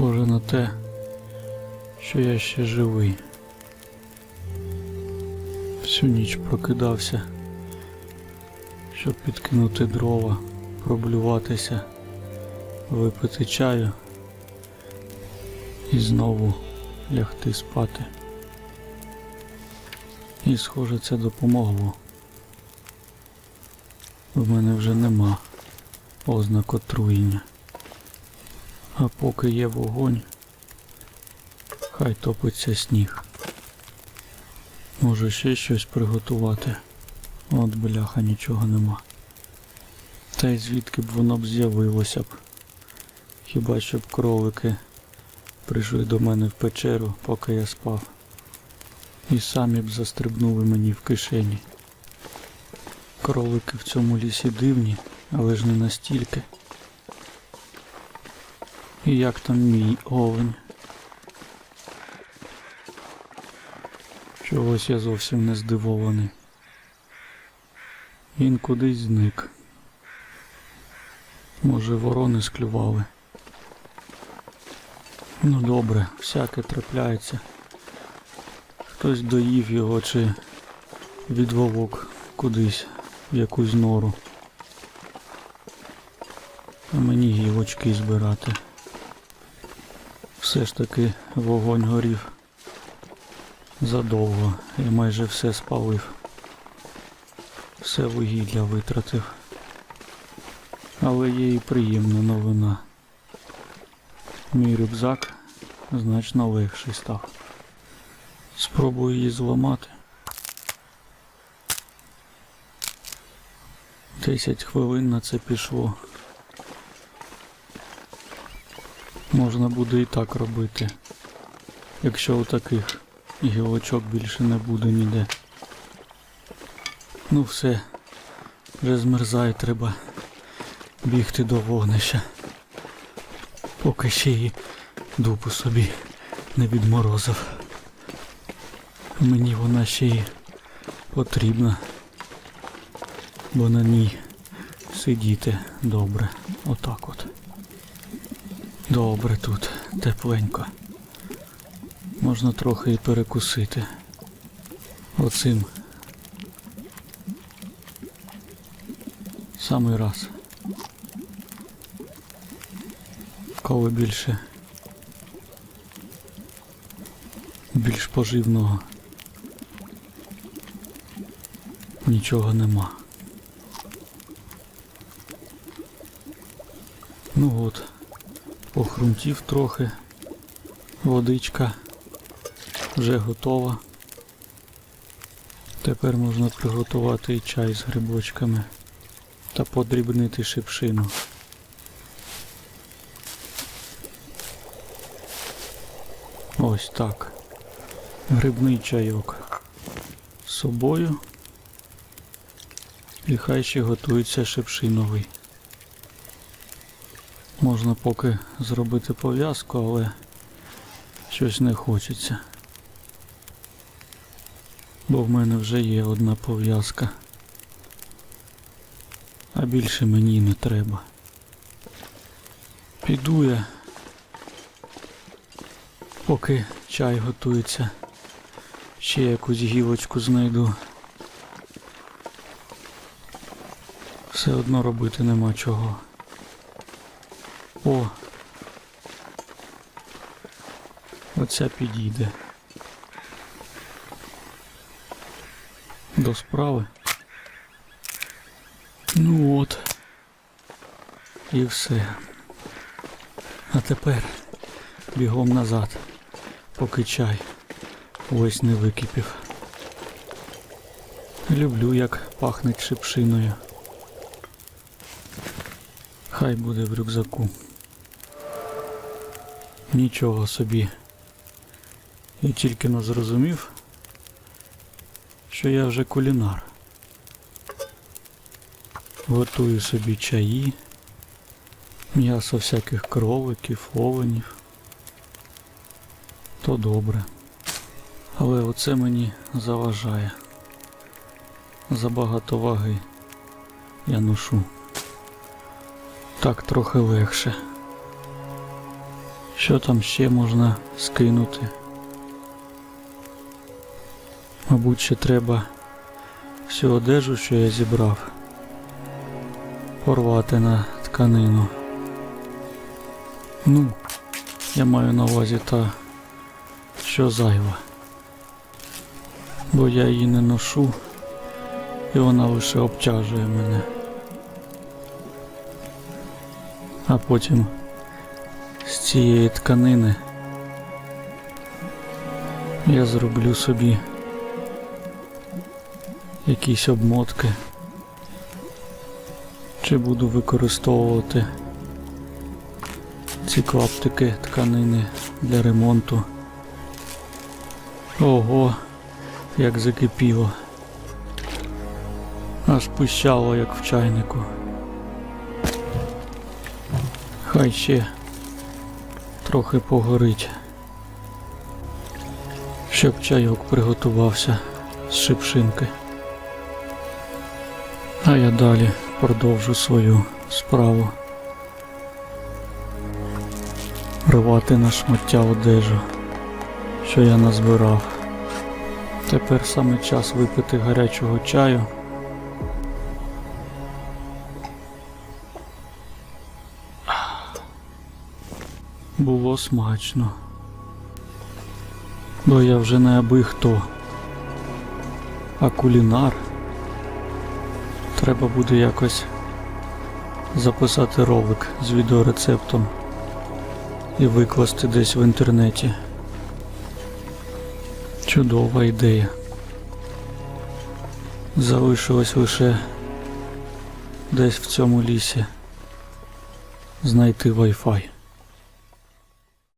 Схоже на те, що я ще живий. Всю ніч прокидався, щоб підкинути дрова, проблюватися, випити чаю і знову лягти спати. І, схоже, це допомогло. В мене вже нема ознак отруєння. А поки є вогонь, хай топиться сніг. Може ще щось приготувати. От бляха нічого нема. Та й звідки б воно б з'явилося б. Хіба щоб кролики прийшли до мене в печеру, поки я спав. І самі б застрибнули мені в кишені. Кролики в цьому лісі дивні, але ж не настільки. І як там мій овень? Чогось я зовсім не здивований. Він кудись зник. Може, ворони склювали. Ну добре, всяке трапляється. Хтось доїв його чи відволок кудись в якусь нору. А мені гілочки збирати. Все ж таки вогонь горів. Задовго. Я майже все спалив. Все вугілля витратив. Але є і приємна новина. Мій рюкзак значно легший став. Спробую її зламати. Десять хвилин на це пішло. Можна буде і так робити, якщо у таких гілочок більше не буде ніде. Ну все, вже змерзає, треба бігти до вогнища. Поки ще й дупу собі не відморозив. Мені вона ще й потрібна, бо на ній сидіти добре. Отак от. Добре тут, тепленько. Можна трохи і перекусити. Оцим. Самий раз. Коли більше більш поживного нічого нема. Ну от, похрумтів трохи, водичка вже готова. Тепер можна приготувати і чай з грибочками та подрібнити шипшину. Ось так. Грибний чайок з собою. І хай ще готується шипшиновий. Можна поки зробити пов'язку, але щось не хочеться. Бо в мене вже є одна пов'язка. А більше мені не треба. Піду я, поки чай готується, ще якусь гілочку знайду. Все одно робити нема чого. О! Оця підійде. До справи. Ну от. І все. А тепер бігом назад, поки чай ось не википів. Люблю, як пахне шипшиною. Хай буде в рюкзаку. Нічого собі. Я тільки не зрозумів, що я вже кулінар. Готую собі чаї, м'ясо всяких кроликів, оленів. То добре. Але оце мені заважає. Забагато ваги я ношу. Так трохи легше. Що там ще можна скинути? Мабуть, ще треба всю одежу, що я зібрав, порвати на тканину. Ну, я маю на увазі та, що зайва. Бо я її не ношу, і вона лише обтяжує мене. А потім з цієї тканини я зроблю собі якісь обмотки. Чи буду використовувати ці клаптики тканини для ремонту. Ого, як закипіло. Аж пищало, як в чайнику. Хай ще трохи погорить, щоб чайок приготувався з шипшинки. А я далі продовжу свою справу. Рвати на шмаття одежу, що я назбирав. Тепер саме час випити гарячого чаю. Було смачно. Бо я вже не аби хто. А кулінар. Треба буде якось записати ролик з відеорецептом і викласти десь в інтернеті. Чудова ідея. Залишилось лише десь в цьому лісі знайти Wi-Fi.